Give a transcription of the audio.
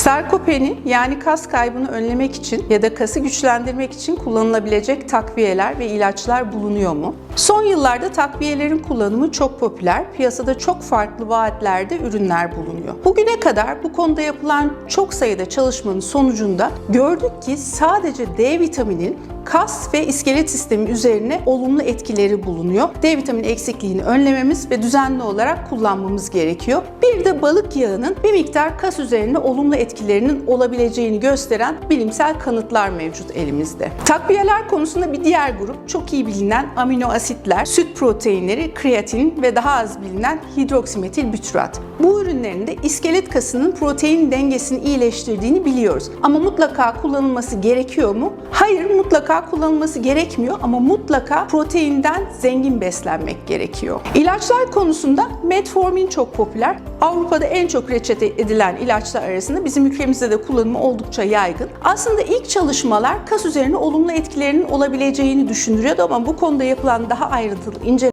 Sarkopeni yani kas kaybını önlemek için ya da kası güçlendirmek için kullanılabilecek takviyeler ve ilaçlar bulunuyor mu? Son yıllarda takviyelerin kullanımı çok popüler. Piyasada çok farklı vaatlerde ürünler bulunuyor. Bugüne kadar bu konuda yapılan çok sayıda çalışmanın sonucunda gördük ki sadece D vitaminin kas ve iskelet sistemi üzerine olumlu etkileri bulunuyor. D vitamini eksikliğini önlememiz ve düzenli olarak kullanmamız gerekiyor. Bir de balık yağının bir miktar kas üzerine olumlu etkilerinin olabileceğini gösteren bilimsel kanıtlar mevcut elimizde. Takviyeler konusunda bir diğer grup çok iyi bilinen amino asitler, süt proteinleri, kreatin ve daha az bilinen hidroksimetil bütürat. Bu ürünlerin de iskelet kasının protein dengesini iyileştirdiğini biliyoruz. Ama mutlaka kullanılması gerekiyor mu? Hayır, mutlaka kullanılması gerekmiyor ama mutlaka proteinden zengin beslenmek gerekiyor. İlaçlar konusunda metformin çok popüler. Avrupa'da en çok reçete edilen ilaçlar arasında bizim ülkemizde de kullanımı oldukça yaygın. Aslında ilk çalışmalar kas üzerine olumlu etkilerinin olabileceğini düşündürüyordu ama bu konuda yapılan daha ayrıntılı inceleme